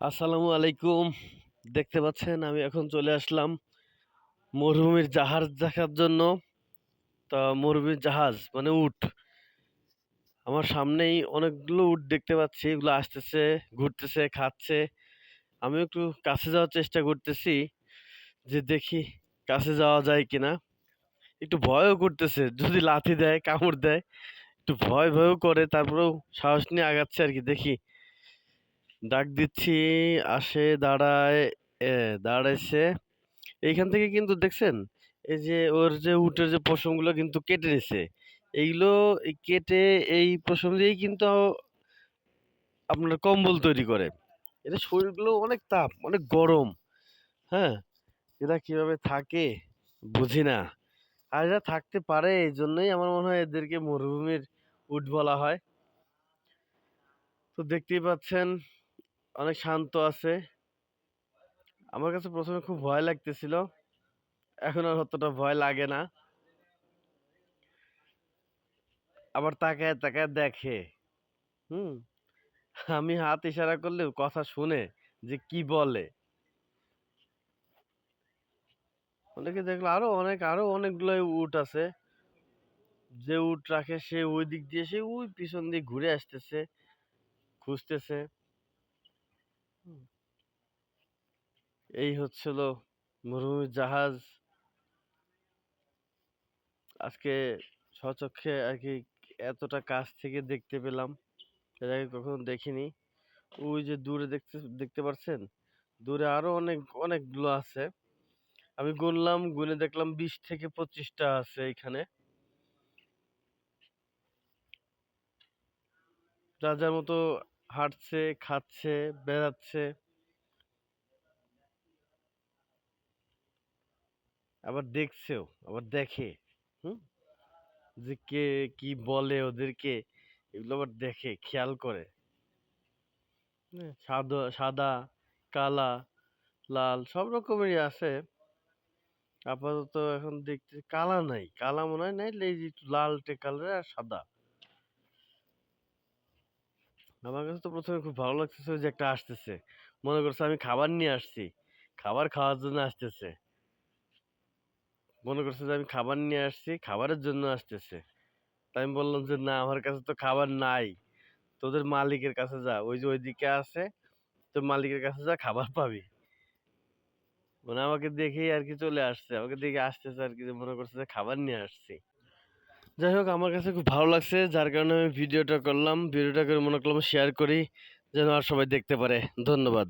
আসসালামু আলাইকুম। দেখতে পাচ্ছেন, আমি এখন চলে আসলাম মরুভূমির জাহাজ দেখার জন্য। তা মরুভূমির জাহাজ মানে উট। আমার সামনেই অনেকগুলো উট দেখতে পাচ্ছি, এগুলো আসতেছে, ঘুরতেছে, খাচ্ছে। আমি একটু কাছে যাওয়ার চেষ্টা করতেছি, যে দেখি কাছে যাওয়া যায় কিনা। একটু ভয়ও করতেছে, যদি লাথি দেয়, কামড় দেয়, একটু ভয় ভয়ও করে, তারপরেও সাহস নিয়ে আগাচ্ছে আর কি, দেখি। ডাক দিচ্ছি, আসে, দাঁড়ায় দাঁড়াইছে। এইখান থেকে কিন্তু দেখছেন, এই যে ওর যে উটের যে পশমগুলো কিন্তু কেটে নিছে। এইগুলো এই কেটে এই পশম দিয়েই কিন্তু আপনার কম্বল তৈরি করে। এদের শরীরগুলো অনেক তাপ, অনেক গরম হ্যাঁ? এরা কীভাবে থাকে বুঝি না। আর এরা থাকতে পারে, এই জন্যই আমার মনে হয় এদেরকে মরুভূমির উট বলা হয়। তো দেখতেই পাচ্ছেন অনেক শান্ত আছে। আমার কাছে প্রথমে খুব ভয় লাগতেছিল। এখন আর অতটা ভয় লাগে না। আবার তাকায় তাকায় দেখে। হুম, আমি হাত ইশারা করলে কথা শুনে যে কি বলে। অনেকে দেখল আরও অনেক, আরও অনেকগুলো উট আছে। যে উট রাখে সে ওই দিক দিয়ে, সে ওই পিছন দিয়ে ঘুরে আসতেছে, খুঁজতেছে। এই হচ্ছিল মরুভূমির জাহাজ। আজকে স্বচক্ষে আর কি এতটা কাছ থেকে দেখতে পেলাম, এর আগে কখনো দেখিনি। ওই যে দূরে দেখতে দেখতে পাচ্ছেন দূরে আরও অনেক, অনেকগুলো আছে। আমি গুনলাম গুনে দেখলাম বিশ থেকে পঁচিশটা আছে এখানে। যার যার মতো হাঁটছে, খাচ্ছে, বেড়াচ্ছে। আবার দেখছেও, আবার দেখে, হুম? যে কে কি বলে ওদেরকে, এগুলো আবার দেখে, খেয়াল করে। সাদা সাদা, কালা, লাল, সব রকমেরই আছে। আপাতত এখন দেখতে কালা নাই, কালা মনে হয় নাই লালটে কালার আর সাদা। আমার কাছে তো প্রথমে খুব ভালো লাগতেছে যে একটা আসতেছে। মনে করছে আমি খাবার নিয়ে আসছি। খাবার খাওয়ার জন্য আসতেছে। মনে করছে যে আমি খাবার নিয়ে আসছি, খাবারের জন্য আসতেছে। তাই আমি বললাম যে, না, আমার কাছে তো খাবার নাই। তোদের মালিকের কাছে যা, ওই যে ওইদিকে আছে, তোর মালিকের কাছে যা, খাবার পাবি। মানে আমাকে দেখেই আর কি চলে আসছে। আমাকে দেখে আসতেছে আর কি মনে করছে যে, খাবার নিয়ে আসছি। যাই হোক, আমার কাছে খুব ভালো লাগছে, যার কারণে আমি ভিডিওটা করলাম। ভিডিওটা করে মনে করলাম শেয়ার করি, যেন আর সবাই দেখতে পারে। ধন্যবাদ।